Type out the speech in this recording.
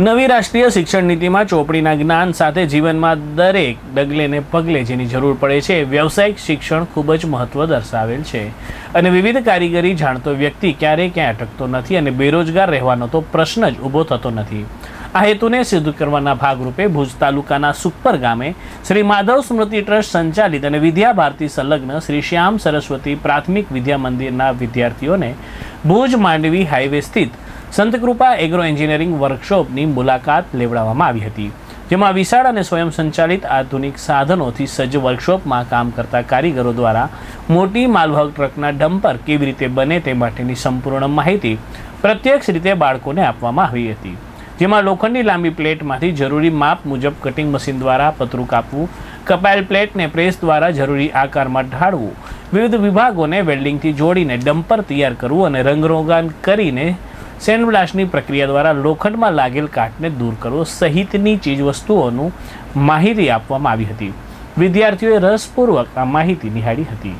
નવી રાષ્ટ્રીય શિક્ષણ નીતિમાં ચોપડીના જ્ઞાન સાથે જીવનમાં દરેક ડગલે ને પગલે જેની જરૂર પડે છે, વ્યવસાયિક શિક્ષણ ખૂબ જ મહત્વ દર્શાવેલ છે. અને વિવિધ કારીગરી જાણતો વ્યક્તિ ક્યારેય ક્યાંય અટકતો નથી અને બેરોજગાર રહેવાનો તો પ્રશ્ન જ ઊભો થતો નથી. આ હેતુને સિદ્ધ કરવાના ભાગરૂપે ભુજ તાલુકાના સુપર ગામે શ્રી માધવ સ્મૃતિ ટ્રસ્ટ સંચાલિત અને વિદ્યા ભારતી સંલગ્ન શ્રી શ્યામ સરસ્વતી પ્રાથમિક વિદ્યા મંદિરના વિદ્યાર્થીઓને ભુજ માંડવી હાઈવે સ્થિત સંતકૃપા એગ્રો એન્જિનિયરિંગ વર્કશોપની મુલાકાત લેવડાવવામાં આવી હતી, જેમાં વિશાળ અને સ્વયં સંચાલિત આધુનિક સાધનોથી સજ્જ વર્કશોપમાં કામ કરતા કારીગરો દ્વારા મોટી માલવાહક ટ્રકના ડમ્પર કેવી રીતે બને તે માટેની સંપૂર્ણ માહિતી પ્રત્યક્ષ રીતે બાળકોને આપવામાં આવી હતી, જેમાં લોખંડની લાંબી પ્લેટમાંથી જરૂરી માપ મુજબ કટિંગ મશીન દ્વારા પતરું કાપવું, કપાયેલ પ્લેટને પ્રેસ દ્વારા જરૂરી આકારમાં ઢાળવું, વિવિધ વિભાગોને વેલ્ડિંગથી જોડીને ડમ્પર તૈયાર કરવું અને રંગરોગાન કરીને સેન્ડબ્લાસ્ટની પ્રક્રિયા દ્વારા લોખંડમાં લાગેલ કાટને દૂર કરવો સહિતની ચીજવસ્તુઓનું માહિતી આપવામાં આવી હતી. વિદ્યાર્થીઓએ રસપૂર્વક આ માહિતી નિહાળી હતી.